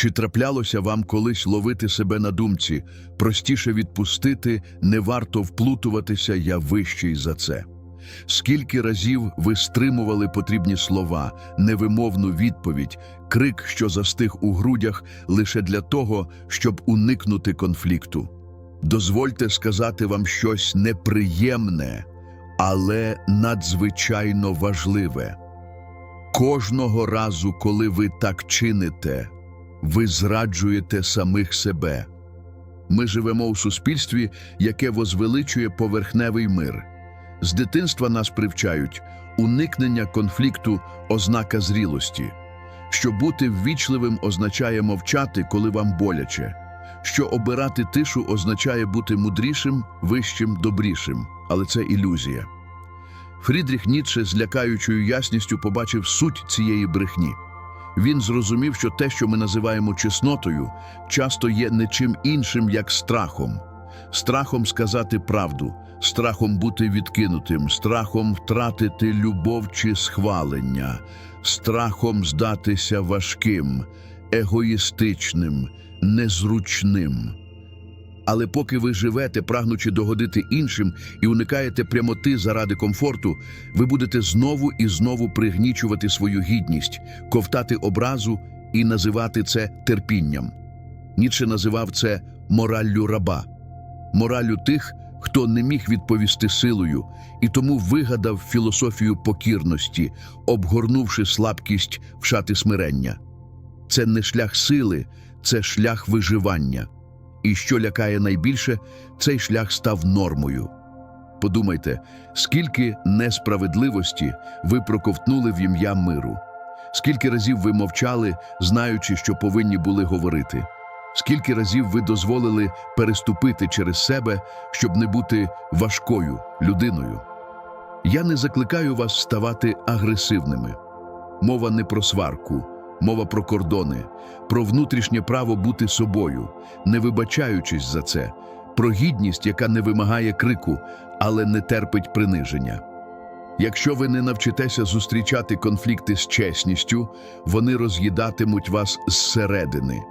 Чи траплялося вам колись ловити себе на думці, простіше відпустити, не варто вплутуватися, я вищий за це? Скільки разів ви стримували потрібні слова, невимовну відповідь, крик, що застиг у грудях, лише для того, щоб уникнути конфлікту? Дозвольте сказати вам щось неприємне, але надзвичайно важливе. Кожного разу, коли ви так чините, ви зраджуєте самих себе. Ми живемо у суспільстві, яке возвеличує поверхневий мир. З дитинства нас привчають уникнення конфлікту ознака зрілості, що бути ввічливим означає мовчати, коли вам боляче, що обирати тишу означає бути мудрішим, вищим, добрішим, але це ілюзія. Фрідріх Ніцше з лякаючою ясністю побачив суть цієї брехні. Він зрозумів, що те, що ми називаємо чеснотою, часто є не чим іншим, як страхом. Страхом сказати правду, страхом бути відкинутим, страхом втратити любов чи схвалення, страхом здатися важким, егоїстичним, незручним. Але поки ви живете, прагнучи догодити іншим і уникаєте прямоти заради комфорту, ви будете знову і знову пригнічувати свою гідність, ковтати образу і називати це терпінням. Ніцше називав це мораллю раба, мораллю тих, хто не міг відповісти силою, і тому вигадав філософію покірності, обгорнувши слабкість в шати смирення. Це не шлях сили, це шлях виживання. І що лякає найбільше, цей шлях став нормою. Подумайте, скільки несправедливості ви проковтнули в ім'я миру, скільки разів ви мовчали, знаючи, що повинні були говорити, скільки разів ви дозволили переступити через себе, щоб не бути важкою людиною. Я не закликаю вас ставати агресивними. Мова не про сварку, мова про кордони, про внутрішнє право бути собою, не вибачаючись за це, про гідність, яка не вимагає крику, але не терпить приниження. Якщо ви не навчитеся зустрічати конфлікти з чесністю, вони роз'їдатимуть вас зсередини.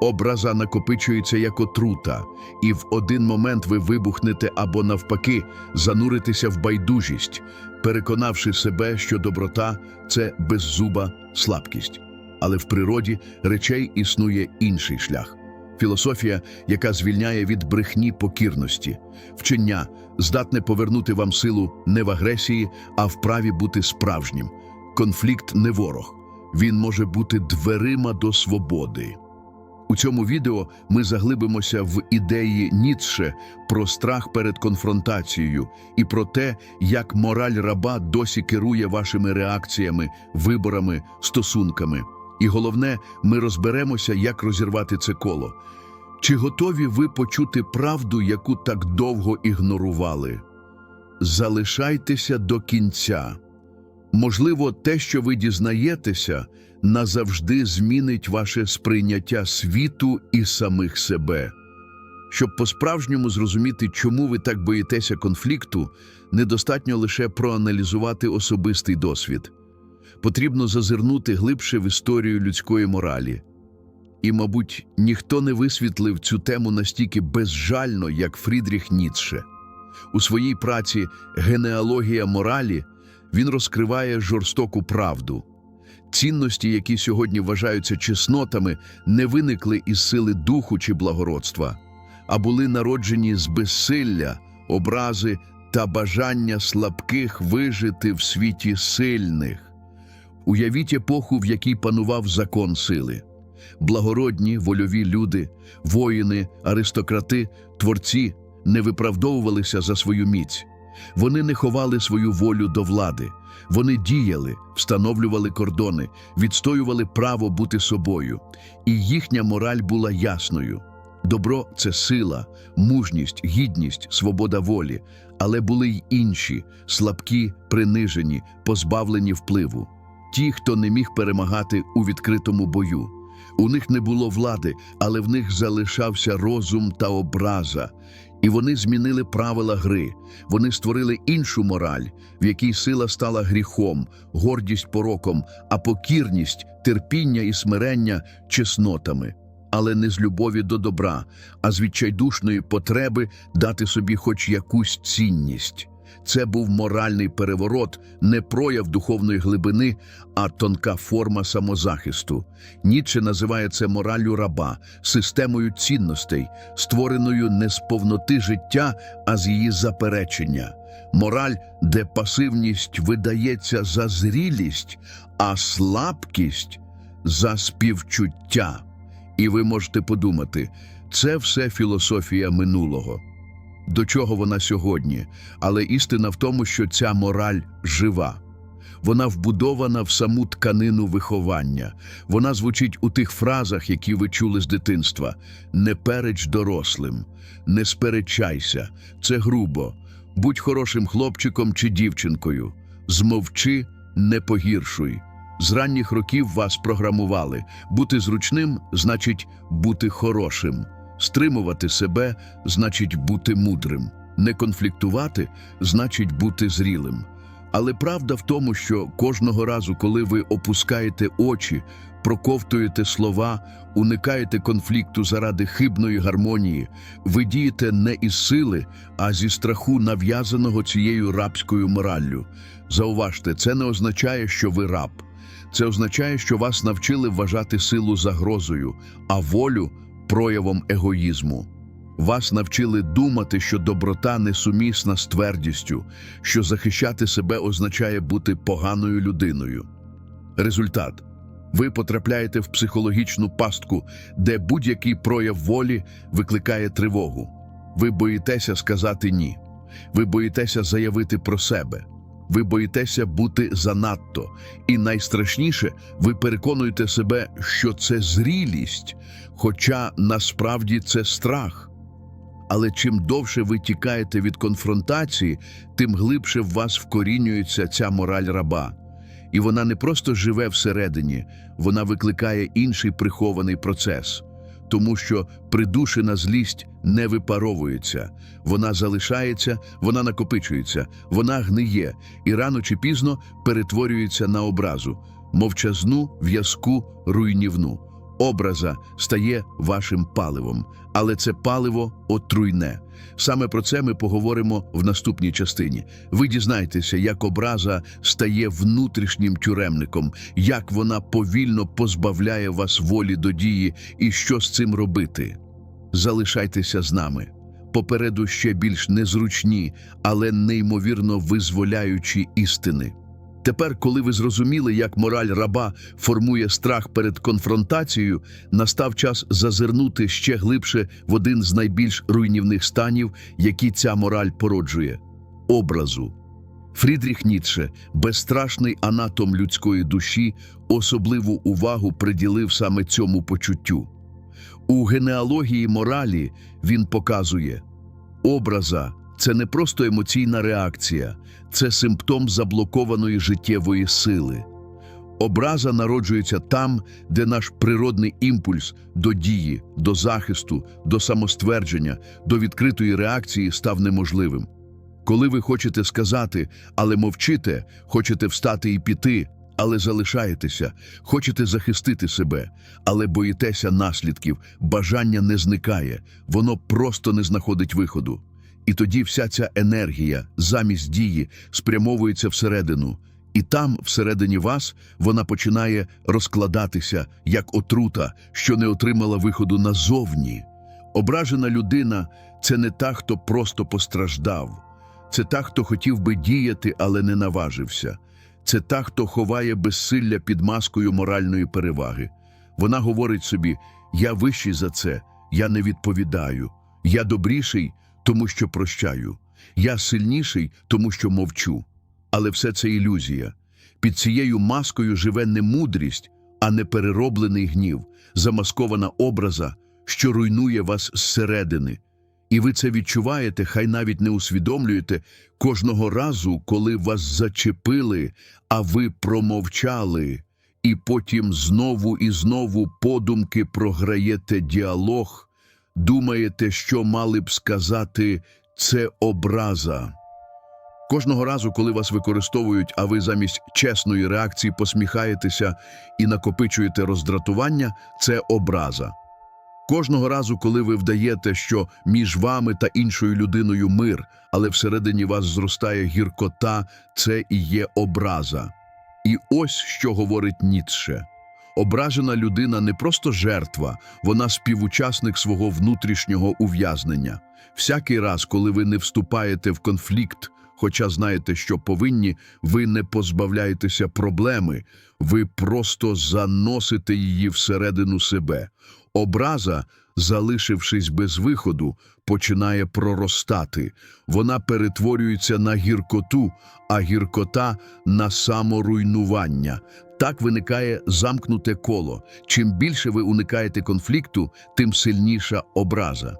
Образа накопичується як отрута, і в один момент ви вибухнете або навпаки зануритеся в байдужість, переконавши себе, що доброта це беззуба слабкість. Але в природі речей існує інший шлях. Філософія, яка звільняє від брехні покірності, вчення здатне повернути вам силу не в агресії, а в праві бути справжнім. Конфлікт не ворог, він може бути дверима до свободи. У цьому відео ми заглибимося в ідеї Ніцше про страх перед конфронтацією і про те, як мораль раба досі керує вашими реакціями, виборами, стосунками. І головне, ми розберемося, як розірвати це коло. Чи готові ви почути правду, яку так довго ігнорували? Залишайтеся до кінця. Можливо, те, що ви дізнаєтеся, назавжди змінить ваше сприйняття світу і самих себе. Щоб по-справжньому зрозуміти, чому ви так боїтеся конфлікту, недостатньо лише проаналізувати особистий досвід. Потрібно зазирнути глибше в історію людської моралі. І, мабуть, ніхто не висвітлив цю тему настільки безжально, як Фрідріх Ніцше. У своїй праці Генеалогія моралі він розкриває жорстоку правду. Цінності, які сьогодні вважаються чеснотами, не виникли із сили духу чи благородства, а були народжені з безсилля, образи та бажання слабких вижити в світі сильних. Уявіть епоху, в якій панував закон сили. Благородні, вольові люди, воїни, аристократи, творці не виправдовувалися за свою міць. Вони не ховали свою волю до влади. Вони діяли, встановлювали кордони, відстоювали право бути собою. І їхня мораль була ясною. Добро це сила, мужність, гідність, свобода волі, але були й інші, слабкі, принижені, позбавлені впливу. Ті, хто не міг перемагати у відкритому бою. У них не було влади, але в них залишався розум та образа. І вони змінили правила гри. Вони створили іншу мораль, в якій сила стала гріхом, гордість пороком, а покірність, терпіння і смирення чеснотами. Але не з любові до добра, а з відчайдушної потреби дати собі хоч якусь цінність. Це був моральний переворот, не прояв духовної глибини, а тонка форма самозахисту. Ніче називає це мораллю раба, системою цінностей, створеною не з повноти життя, а з її заперечення. Мораль, де пасивність видається за зрілість, а слабкість за співчуття. І ви можете подумати, це все філософія минулого. До чого вона сьогодні? Але істина в тому, що ця мораль жива. Вона вбудована в саму тканину виховання. Вона звучить у тих фразах, які ви чули з дитинства: не переч дорослим, не сперечайся, це грубо. Будь хорошим хлопчиком чи дівчинкою. Змовчи, не погіршуй. З ранніх років вас програмували. Бути зручним значить бути хорошим. Стримувати себе значить бути мудрим. Не конфліктувати значить бути зрілим. Але правда в тому, що кожного разу, коли ви опускаєте очі, проковтуєте слова, уникаєте конфлікту заради хибної гармонії, ви дієте не із сили, а зі страху нав'язаного цією рабською мораллю. Зауважте, це не означає, що ви раб. Це означає, що вас навчили вважати силу загрозою, а волю проявом егоїзму. Вас навчили думати, що доброта несумісна з твердістю, що захищати себе означає бути поганою людиною. Результат ви потрапляєте в психологічну пастку, де будь-який прояв волі викликає тривогу. Ви боїтеся сказати ні. Ви боїтеся заявити про себе. Ви боїтеся бути занадто. І найстрашніше, ви переконуєте себе, що це зрілість, хоча насправді це страх. Але чим довше ви тікаєте від конфронтації, тим глибше в вас вкорінюється ця мораль раба. І вона не просто живе всередині, вона викликає інший прихований процес. Тому що придушена злість не випаровується, вона залишається, вона накопичується, вона гниє і рано чи пізно перетворюється на образу, мовчазну, в'язку, руйнівну. Образа стає вашим паливом, але це паливо отруйне. Саме про це ми поговоримо в наступній частині. Ви дізнаєтеся, як образа стає внутрішнім тюремником, як вона повільно позбавляє вас волі до дії і що з цим робити. Залишайтеся з нами. Попереду ще більш незручні, але неймовірно визволяючі істини. Тепер, коли ви зрозуміли, як мораль раба формує страх перед конфронтацією, настав час зазирнути ще глибше в один з найбільш руйнівних станів, які ця мораль породжує образу. Фрідріх Ніцше, безстрашний анатом людської душі, особливу увагу приділив саме цьому почуттю. У генеалогії моралі він показує образа це не просто емоційна реакція, це симптом заблокованої життєвої сили. Образа народжується там, де наш природний імпульс до дії, до захисту, до самоствердження, до відкритої реакції став неможливим. Коли ви хочете сказати, але мовчите, хочете встати і піти, але залишаєтеся, хочете захистити себе, але боїтеся наслідків, бажання не зникає, воно просто не знаходить виходу. І тоді вся ця енергія замість дії спрямовується всередину, і там, всередині вас, вона починає розкладатися як отрута, що не отримала виходу назовні. Ображена людина це не та, хто просто постраждав, це та, хто хотів би діяти, але не наважився. Це та, хто ховає безсилля під маскою моральної переваги. Вона говорить собі: я вищий за це, я не відповідаю, я добріший, тому що прощаю, я сильніший, тому що мовчу. Але все це ілюзія. Під цією маскою живе не мудрість, а неперероблений гнів, замаскована образа, що руйнує вас зсередини. І ви це відчуваєте, хай навіть не усвідомлюєте кожного разу, коли вас зачепили, а ви промовчали, і потім знову і знову подумки програєте діалог, думаєте, що мали б сказати це образа. Кожного разу, коли вас використовують, а ви замість чесної реакції посміхаєтеся і накопичуєте роздратування, це образа. Кожного разу, коли ви вдаєте, що між вами та іншою людиною мир, але всередині вас зростає гіркота, це і є образа. І ось що говорить Ніцше. Ображена людина не просто жертва, вона співучасник свого внутрішнього ув'язнення. Всякий раз, коли ви не вступаєте в конфлікт, хоча знаєте, що повинні, ви не позбавляєтеся проблеми, ви просто заносите її всередину себе. Образа, залишившись без виходу, починає проростати. Вона перетворюється на гіркоту, а гіркота на саморуйнування. Так виникає замкнуте коло. Чим більше ви уникаєте конфлікту, тим сильніша образа.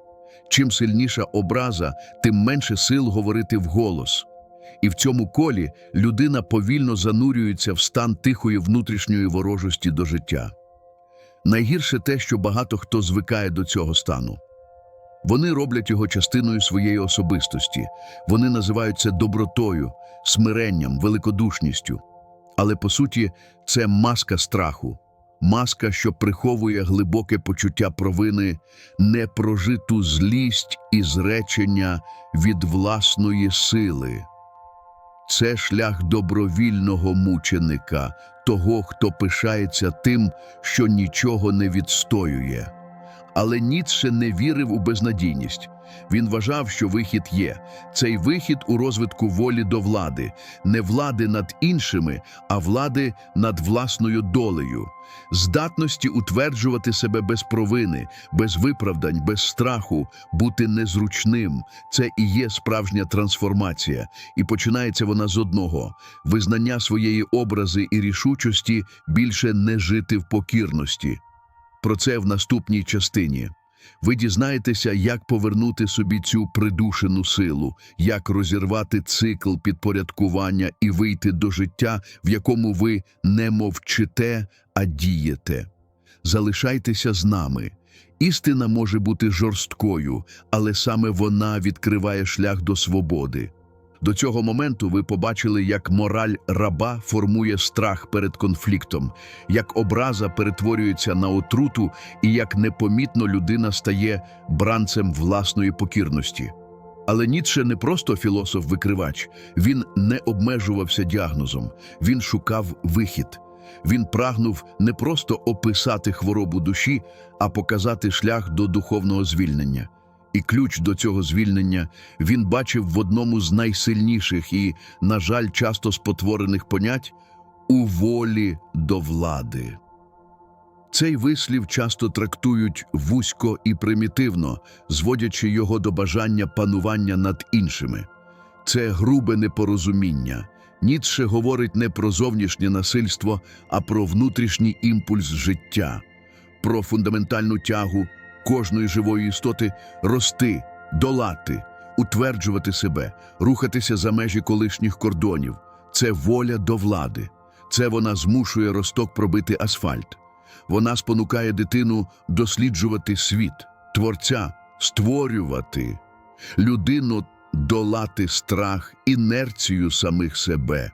Чим сильніша образа, тим менше сил говорити вголос. І в цьому колі людина повільно занурюється в стан тихої внутрішньої ворожості до життя. Найгірше те, що багато хто звикає до цього стану. Вони роблять його частиною своєї особистості. Вони називають це добротою, смиренням, великодушністю. Але по суті, це маска страху, маска, що приховує глибоке почуття провини, непрожиту злість і зречення від власної сили. Це шлях добровільного мученика, того, хто пишається тим, що нічого не відстоює. Але Ніцше не вірив у безнадійність. Він вважав, що вихід є. Цей вихід у розвитку волі до влади, не влади над іншими, а влади над власною долею, здатності утверджувати себе без провини, без виправдань, без страху, бути незручним. Це і є справжня трансформація. І починається вона з одного: визнання своєї образи і рішучості більше не жити в покірності. Про це в наступній частині. Ви дізнаєтеся, як повернути собі цю придушену силу, як розірвати цикл підпорядкування і вийти до життя, в якому ви не мовчите, а дієте. Залишайтеся з нами. Істина може бути жорсткою, але саме вона відкриває шлях до свободи. До цього моменту ви побачили, як мораль раба формує страх перед конфліктом, як образа перетворюється на отруту і як непомітно людина стає бранцем власної покірності. Але Ніцше не просто філософ-викривач, він не обмежувався діагнозом, він шукав вихід. Він прагнув не просто описати хворобу душі, а показати шлях до духовного звільнення. І ключ до цього звільнення він бачив в одному з найсильніших і, на жаль, часто спотворених понять у волі до влади. Цей вислів часто трактують вузько і примітивно, зводячи його до бажання панування над іншими. Це грубе непорозуміння. Ніцше говорить не про зовнішнє насильство, а про внутрішній імпульс життя, про фундаментальну тягу кожної живої істоти рости, долати, утверджувати себе, рухатися за межі колишніх кордонів. Це воля до влади. Це вона змушує росток пробити асфальт. Вона спонукає дитину досліджувати світ, творця, створювати, людину долати страх, інерцію самих себе.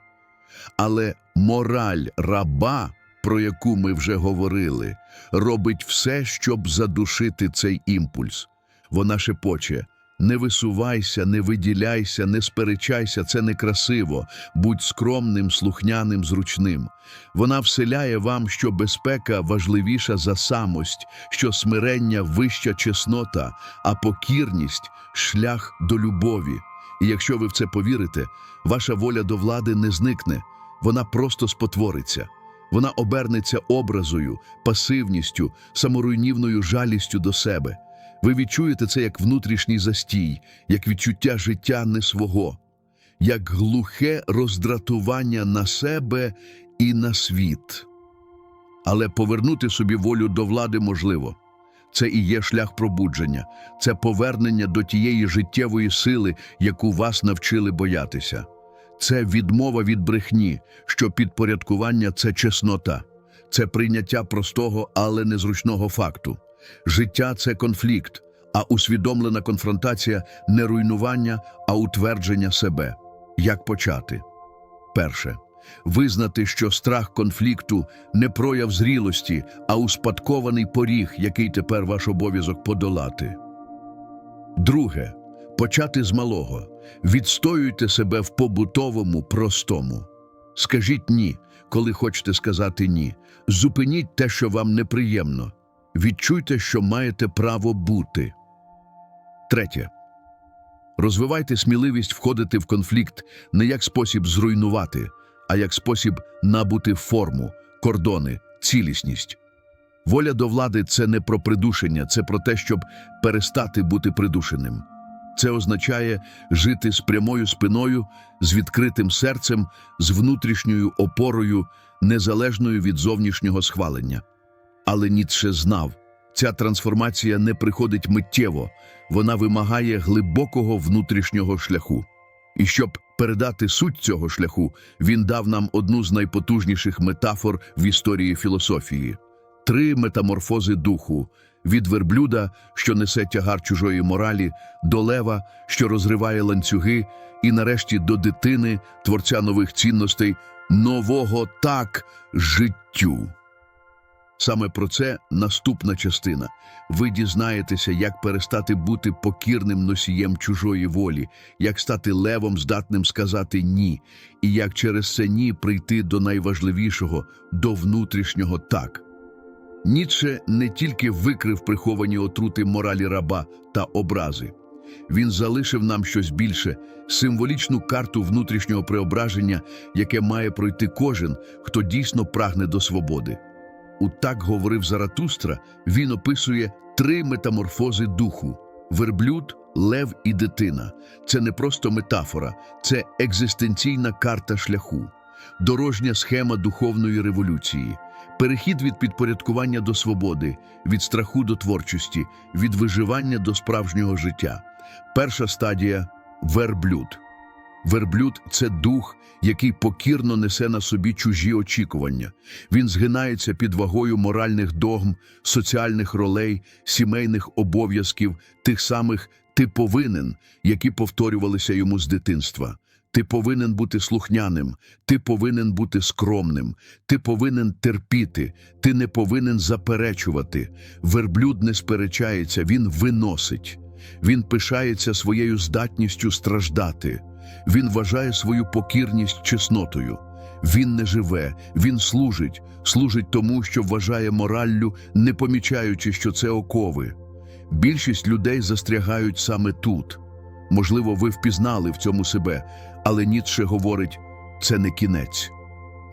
Але мораль раба, про яку ми вже говорили, робить все, щоб задушити цей імпульс. Вона шепоче не висувайся, не виділяйся, не сперечайся, це некрасиво, будь скромним, слухняним, зручним. Вона вселяє вам, що безпека важливіша за самость, що смирення вища чеснота, а покірність шлях до любові. І якщо ви в це повірите, ваша воля до влади не зникне, вона просто спотвориться. Вона обернеться образою, пасивністю, саморуйнівною жалістю до себе. Ви відчуєте це як внутрішній застій, як відчуття життя не свого, як глухе роздратування на себе і на світ. Але повернути собі волю до влади можливо. Це і є шлях пробудження, це повернення до тієї життєвої сили, яку вас навчили боятися. Це відмова від брехні, що підпорядкування це чеснота, це прийняття простого, але незручного факту. Життя це конфлікт, а усвідомлена конфронтація не руйнування, а утвердження себе. Як почати? Перше. Визнати, що страх конфлікту не прояв зрілості, а успадкований поріг, який тепер ваш обов'язок подолати. Друге. Почати з малого. Відстоюйте себе в побутовому, простому. Скажіть ні, коли хочете сказати ні. Зупиніть те, що вам неприємно. Відчуйте, що маєте право бути. Третє. Розвивайте сміливість входити в конфлікт не як спосіб зруйнувати, а як спосіб набути форму, кордони, цілісність. Воля до влади це не про придушення, це про те, щоб перестати бути придушеним. Це означає жити з прямою спиною, з відкритим серцем, з внутрішньою опорою, незалежною від зовнішнього схвалення. Але Ніцше знав, ця трансформація не приходить миттєво, вона вимагає глибокого внутрішнього шляху. І щоб передати суть цього шляху, він дав нам одну з найпотужніших метафор в історії філософії три метаморфози духу від верблюда, що несе тягар чужої моралі, до лева, що розриває ланцюги, і нарешті до дитини, творця нових цінностей, нового так життю. Саме про це наступна частина. Ви дізнаєтеся, як перестати бути покірним носієм чужої волі, як стати левом, здатним сказати ні, і як через це ні прийти до найважливішого, до внутрішнього так. Ніцше не тільки викрив приховані отрути моралі раба та образи. Він залишив нам щось більше символічну карту внутрішнього преображення, яке має пройти кожен, хто дійсно прагне до свободи. У так говорив Заратустра, він описує три метаморфози духу: верблюд, лев і дитина. Це не просто метафора, це екзистенційна карта шляху, дорожня схема духовної революції, перехід від підпорядкування до свободи, від страху до творчості, від виживання до справжнього життя. Перша стадія верблюд. Верблюд це дух, який покірно несе на собі чужі очікування. Він згинається під вагою моральних догм, соціальних ролей, сімейних обов'язків, тих самих ти повинен, які повторювалися йому з дитинства. Ти повинен бути слухняним, ти повинен бути скромним, ти повинен терпіти, ти не повинен заперечувати. Верблюд не сперечається, він виносить. Він пишається своєю здатністю страждати. Він вважає свою покірність чеснотою. Він не живе, він служить, служить тому, що вважає мораллю, не помічаючи, що це окови. Більшість людей застрягають саме тут. Можливо, ви впізнали в цьому себе, але Ніцше говорить, це не кінець.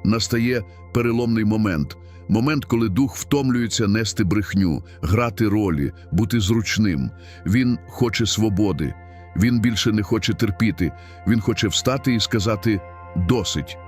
Настає переломний момент, момент, коли дух втомлюється нести брехню, грати ролі, бути зручним. Він хоче свободи, він більше не хоче терпіти, він хоче встати і сказати досить.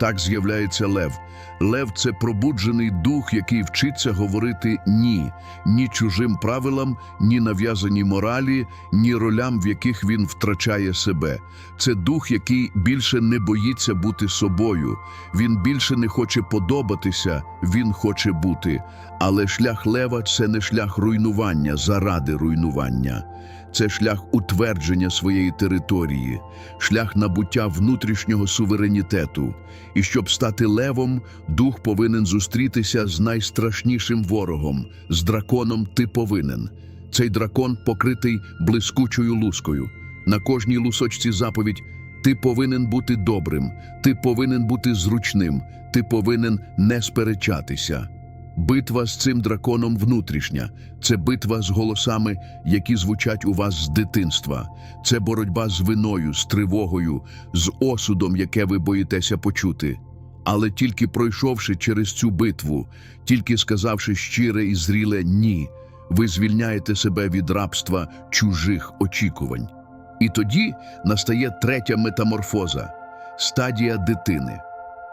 Так з'являється лев. Лев це пробуджений дух, який вчиться говорити ні, ні чужим правилам, ні нав'язаній моралі, ні ролям, в яких він втрачає себе. Це дух, який більше не боїться бути собою. Він більше не хоче подобатися, він хоче бути. Але шлях лева це не шлях руйнування заради руйнування. Це шлях утвердження своєї території, шлях набуття внутрішнього суверенітету. І щоб стати левом, дух повинен зустрітися з найстрашнішим ворогом, з драконом ти повинен. Цей дракон покритий блискучою лускою. На кожній лусочці заповідь ти повинен бути добрим, ти повинен бути зручним, ти повинен не сперечатися. Битва з цим драконом внутрішня, це битва з голосами, які звучать у вас з дитинства. Це боротьба з виною, з тривогою, з осудом, яке ви боїтеся почути. Але тільки пройшовши через цю битву, тільки сказавши щире і зріле ні, ви звільняєте себе від рабства чужих очікувань. І тоді настає третя метаморфоза стадія дитини.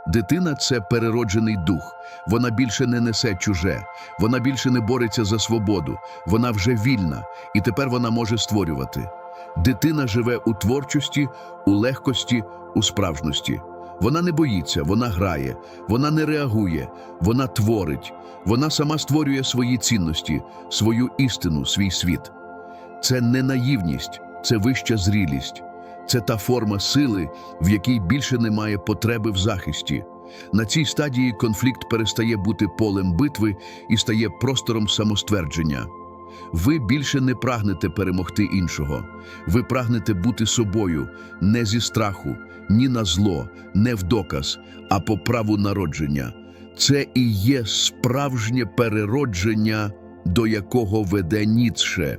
Дитина це перероджений дух. Вона більше не несе чуже, вона більше не бореться за свободу, вона вже вільна, і тепер вона може створювати. Дитина живе у творчості, у легкості, у справжності. Вона не боїться, вона грає, вона не реагує, вона творить, вона сама створює свої цінності, свою істину, свій світ. Це не наївність, це вища зрілість, це та форма сили, в якій більше немає потреби в захисті. На цій стадії конфлікт перестає бути полем битви і стає простором самоствердження. Ви більше не прагнете перемогти іншого. Ви прагнете бути собою не зі страху, ні на зло, не в доказ, а по праву народження. Це і є справжнє переродження, до якого веде Ніцше.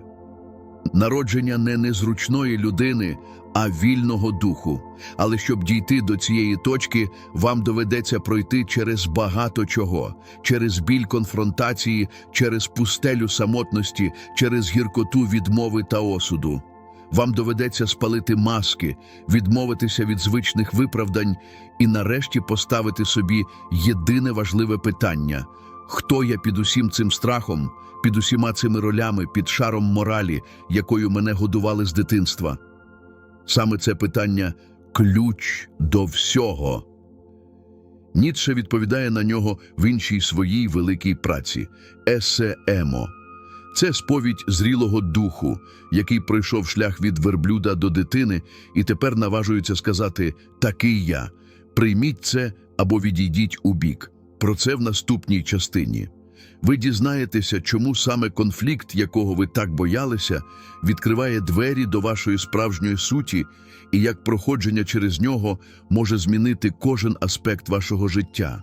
Народження не незручної людини, а вільного духу. Але щоб дійти до цієї точки, вам доведеться пройти через багато чого, через біль конфронтації, через пустелю самотності, через гіркоту відмови та осуду. Вам доведеться спалити маски, відмовитися від звичних виправдань і нарешті поставити собі єдине важливе питання: хто я під усім цим страхом, під усіма цими ролями, під шаром моралі, якою мене годували з дитинства? Саме це питання ключ до всього. Ніцше відповідає на нього в іншій своїй великій праці Есе Емо. Це сповідь зрілого духу, який пройшов шлях від верблюда до дитини і тепер наважується сказати «такий я». Прийміть це або відійдіть у бік. Про це в наступній частині. Ви дізнаєтеся, чому саме конфлікт, якого ви так боялися, відкриває двері до вашої справжньої суті, і як проходження через нього може змінити кожен аспект вашого життя,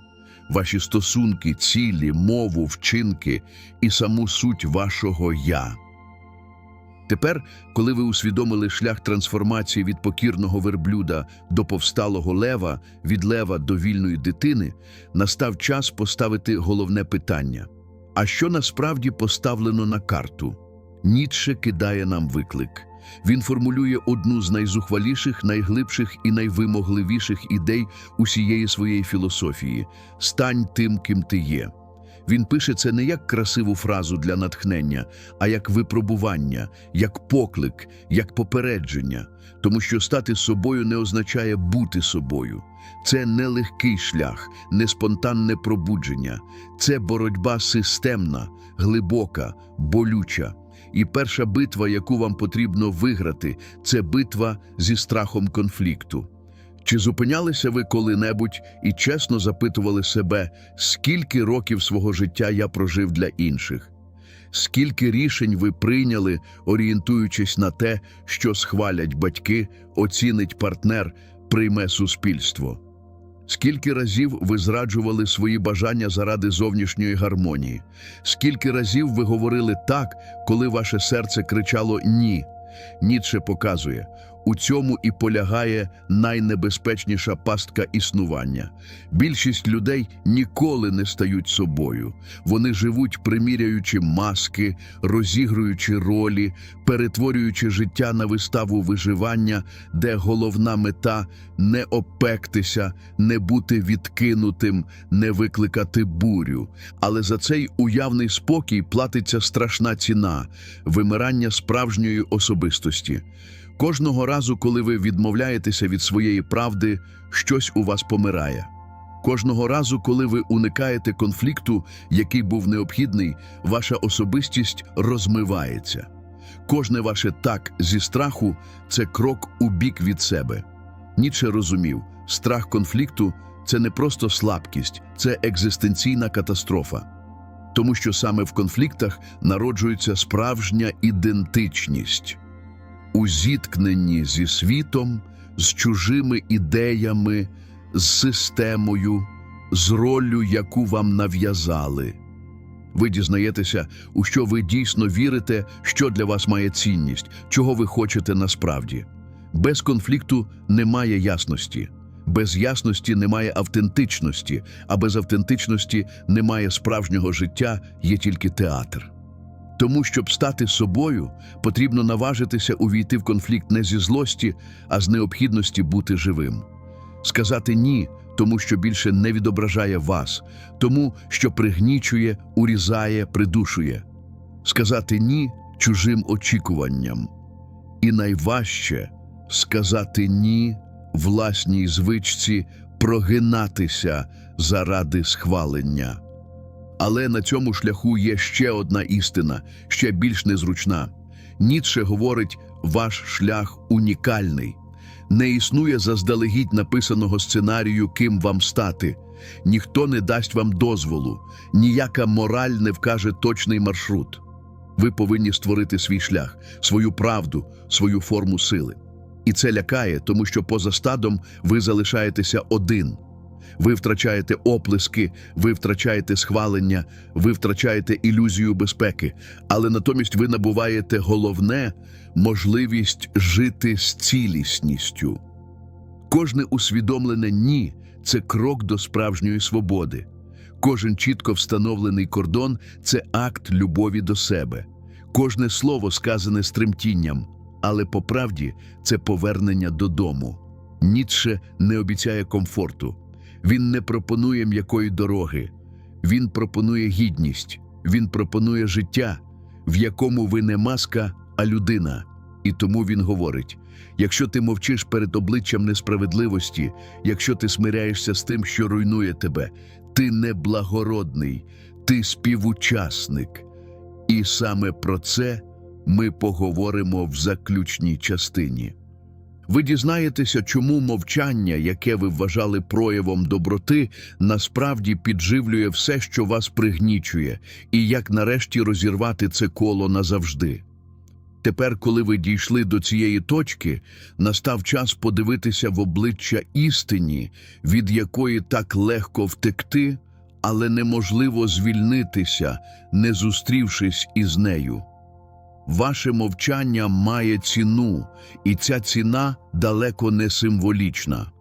ваші стосунки, цілі, мову, вчинки і саму суть вашого я. Тепер, коли ви усвідомили шлях трансформації від покірного верблюда до повсталого лева, від лева до вільної дитини, настав час поставити головне питання. А що насправді поставлено на карту? Ніцше кидає нам виклик. Він формулює одну з найзухваліших, найглибших і найвимогливіших ідей усієї своєї філософії стань тим, ким ти є. Він пише це не як красиву фразу для натхнення, а як випробування, як поклик, як попередження, тому що стати собою не означає бути собою. Це не легкий шлях, не спонтанне пробудження, це боротьба системна, глибока, болюча. І перша битва, яку вам потрібно виграти, це битва зі страхом конфлікту. Чи зупинялися ви коли-небудь і чесно запитували себе, скільки років свого життя я прожив для інших? Скільки рішень ви прийняли, орієнтуючись на те, що схвалять батьки, оцінить партнер, прийме суспільство? Скільки разів ви зраджували свої бажання заради зовнішньої гармонії? Скільки разів ви говорили так, коли ваше серце кричало ні? Ніцше показує, у цьому і полягає найнебезпечніша пастка існування. Більшість людей ніколи не стають собою. Вони живуть, приміряючи маски, розігруючи ролі, перетворюючи життя на виставу виживання, де головна мета не опектися, не бути відкинутим, не викликати бурю. Але за цей уявний спокій платиться страшна ціна вимирання справжньої особистості. Кожного разу, коли ви відмовляєтеся від своєї правди, щось у вас помирає. Кожного разу, коли ви уникаєте конфлікту, який був необхідний, ваша особистість розмивається. Кожне ваше так зі страху це крок у бік від себе. Ніцше розумів, страх конфлікту це не просто слабкість, це екзистенційна катастрофа. Тому що саме в конфліктах народжується справжня ідентичність у зіткненні зі світом, з чужими ідеями, з системою, з роллю, яку вам нав'язали. Ви дізнаєтеся, у що ви дійсно вірите, що для вас має цінність, чого ви хочете насправді. Без конфлікту немає ясності, без ясності немає автентичності, а без автентичності немає справжнього життя, є тільки театр. Тому, щоб стати собою, потрібно наважитися увійти в конфлікт не зі злості, а з необхідності бути живим. Сказати ні, тому що більше не відображає вас, тому що пригнічує, урізає, придушує. Сказати ні чужим очікуванням. І найважче сказати ні власній звичці прогинатися заради схвалення. Але на цьому шляху є ще одна істина, ще більш незручна. Ніцше говорить, ваш шлях унікальний. Не існує заздалегідь написаного сценарію, ким вам стати. Ніхто не дасть вам дозволу, ніяка мораль не вкаже точний маршрут. Ви повинні створити свій шлях, свою правду, свою форму сили. І це лякає, тому що поза стадом ви залишаєтеся один. Ви втрачаєте оплески, ви втрачаєте схвалення, ви втрачаєте ілюзію безпеки, але натомість ви набуваєте головне можливість жити з цілісністю. Кожне усвідомлене ні це крок до справжньої свободи. Кожен чітко встановлений кордон це акт любові до себе. Кожне слово сказане з тремтінням, але по правді це повернення додому. Ніцше не обіцяє комфорту. Він не пропонує м'якої дороги. Він пропонує гідність. Він пропонує життя, в якому ви не маска, а людина. І тому він говорить: якщо ти мовчиш перед обличчям несправедливості, якщо ти смиряєшся з тим, що руйнує тебе, ти не благородний, ти співучасник. І саме про це ми поговоримо в заключній частині. Ви дізнаєтеся, чому мовчання, яке ви вважали проявом доброти, насправді підживлює все, що вас пригнічує, і як нарешті розірвати це коло назавжди. Тепер, коли ви дійшли до цієї точки, настав час подивитися в обличчя істині, від якої так легко втекти, але неможливо звільнитися, не зустрівшись із нею. Ваше мовчання має ціну, і ця ціна далеко не символічна.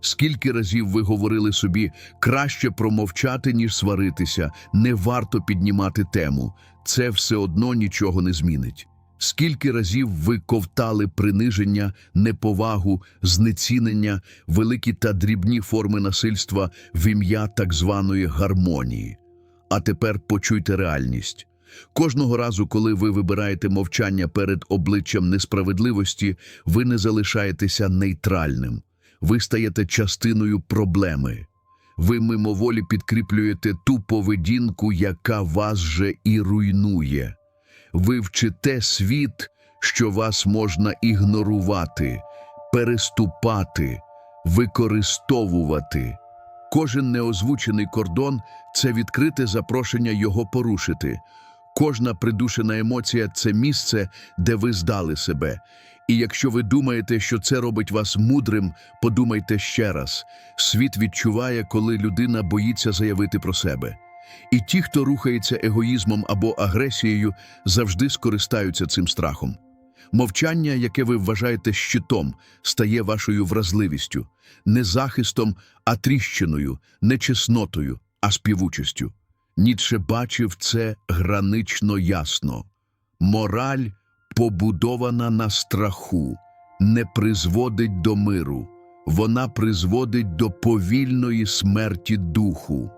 Скільки разів ви говорили собі краще промовчати, ніж сваритися, не варто піднімати тему, це все одно нічого не змінить. Скільки разів ви ковтали приниження, неповагу, знецінення, великі та дрібні форми насильства в ім'я так званої гармонії. А тепер почуйте реальність. Кожного разу, коли ви вибираєте мовчання перед обличчям несправедливості, ви не залишаєтеся нейтральним. Ви стаєте частиною проблеми. Ви мимоволі підкріплюєте ту поведінку, яка вас же і руйнує. Ви вчите світ, що вас можна ігнорувати, переступати, використовувати. Кожен неозвучений кордон це відкрите запрошення його порушити. Кожна придушена емоція це місце, де ви здали себе. І якщо ви думаєте, що це робить вас мудрим, подумайте ще раз: світ відчуває, коли людина боїться заявити про себе. І ті, хто рухається егоїзмом або агресією, завжди скористаються цим страхом. Мовчання, яке ви вважаєте щитом, стає вашою вразливістю, не захистом, а тріщиною, не чеснотою, а співучістю. Ніцше бачив це гранично ясно. Мораль, побудована на страху, не призводить до миру, вона призводить до повільної смерті духу.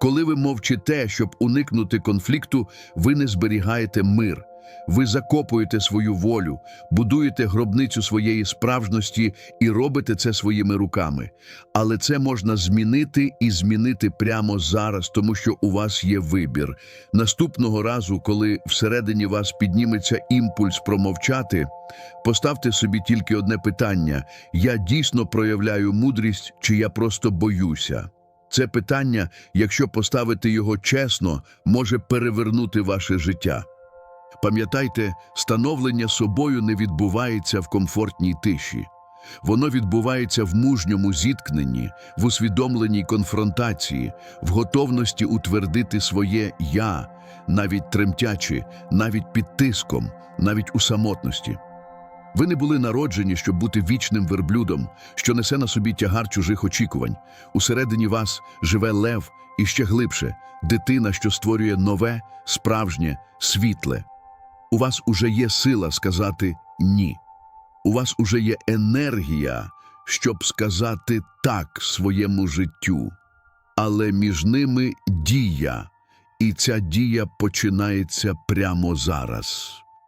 Коли ви мовчите, щоб уникнути конфлікту, ви не зберігаєте мир. Ви закопуєте свою волю, будуєте гробницю своєї справжності і робите це своїми руками. Але це можна змінити і змінити прямо зараз, тому що у вас є вибір. Наступного разу, коли всередині вас підніметься імпульс промовчати, поставте собі тільки одне питання: я дійсно проявляю мудрість, чи я просто боюся? Це питання, якщо поставити його чесно, може перевернути ваше життя. Пам'ятайте, становлення собою не відбувається в комфортній тиші. Воно відбувається в мужньому зіткненні, в усвідомленій конфронтації, в готовності утвердити своє я, навіть тремтячи, навіть під тиском, навіть у самотності. Ви не були народжені, щоб бути вічним верблюдом, що несе на собі тягар чужих очікувань. Усередині вас живе лев і ще глибше дитина, що створює нове, справжнє, світле. У вас уже є сила сказати ні. У вас уже є енергія, щоб сказати так своєму життю. Але між ними дія, і ця дія починається прямо зараз.